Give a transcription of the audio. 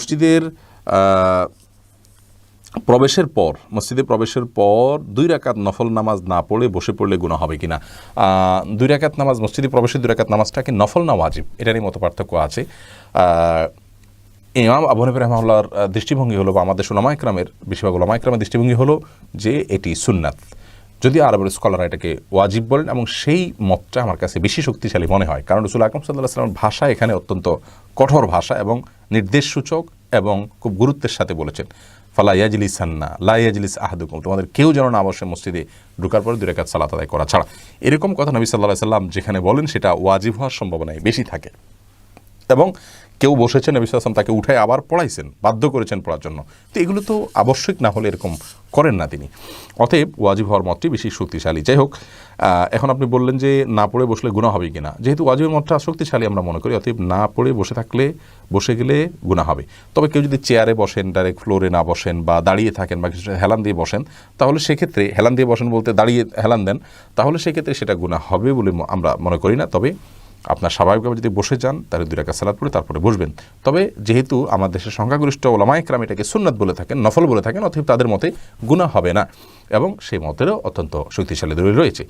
মসজিদের প্রবেশের পর মসজিদে প্রবেশের পর দুই রাকাত নফল নামাজ না পড়ে বসে পড়লে গুণা হবে কিনা? দুই রাকাত নামাজ মসজিদে প্রবেশের দুই রাকাত নামাজটাকে নফল না ওয়াজিব? এটারই মতো পার্থক্য আছে। ইমাম আবু হানিফা আহ, দৃষ্টিভঙ্গি হলো বা আমাদের সুলামা ইকরামের বেশিরভাগ ওলামা ইকরামের দৃষ্টিভঙ্গি হলো যে এটি সুন্নাত। যদি আরবের স্কলাররা এটাকে ওয়াজিব বলেন এবং সেই মতটা আমার কাছে বেশি শক্তিশালী মনে হয় কারণ রসুল আকরম সাল্লাহ সাল্লামের ভাষা এখানে অত্যন্ত কঠোর ভাষা এবং নির্দেশসূচক এবং খুব গুরুত্বের সাথে বলেছেন, ফালা ইয়াজলিস হান্না লা ইয়াজলিস আহাদুকুম। তোমাদের কেউ যেন না বসে মসজিদে ঢুকার পরে দুরেকাত সালাত আদায় করা ছাড়া। এরকম কথা নবী সাল্লাহ সাল্লাম যেখানে বলেন সেটা ওয়াজিব হওয়ার সম্ভাবনাই বেশি থাকে। এবং কেউ বসেছেন, নবী সাল্লাম তাকে উঠায় আবার পড়াইছেন, বাধ্য করেছেন পড়ার জন্য। তো এগুলো তো আবশ্যিক না হলে এরকম করেন না তিনি। অতএব ওয়াজিব হওয়ার মতটি বেশি শক্তিশালী। যাই হোক এখন আপনি বললেন যে না পড়ে বসলে গুণা হবে কিনা। যেহেতু ওয়াজিবের মতটা শক্তিশালী আমরা মনে করি, অতএব না পড়ে বসে থাকলে, বসে গেলে গুণা হবে। তবে কেউ যদি চেয়ারে বসেন, ডাইরেক্ট ফ্লোরে না বসেন বা দাঁড়িয়ে থাকেন বা কিছু হেলান দিয়ে বসেন, তাহলে সেক্ষেত্রে হেলান দিয়ে বসেন বলতে দাঁড়িয়ে হেলান দেন, তাহলে সেক্ষেত্রে সেটা গুণা হবে বলে আমরা মনে করি না। তবে আপনার স্বাভাবিকভাবে যদি বসে যান, তাহলে দুই রাখা সালাত পড়ে তারপরে বসবেন। তবে যেহেতু আমার দেশের সংখ্যাগরিষ্ঠ ওলামায় ক্রাম এটাকে সুন্নাত বলে থাকেন, নফল বলে থাকেন অথবা তাদের মতে গুণা হবে না এবং সেই মতেরও অত্যন্ত শক্তিশালী দলিল রয়েছে।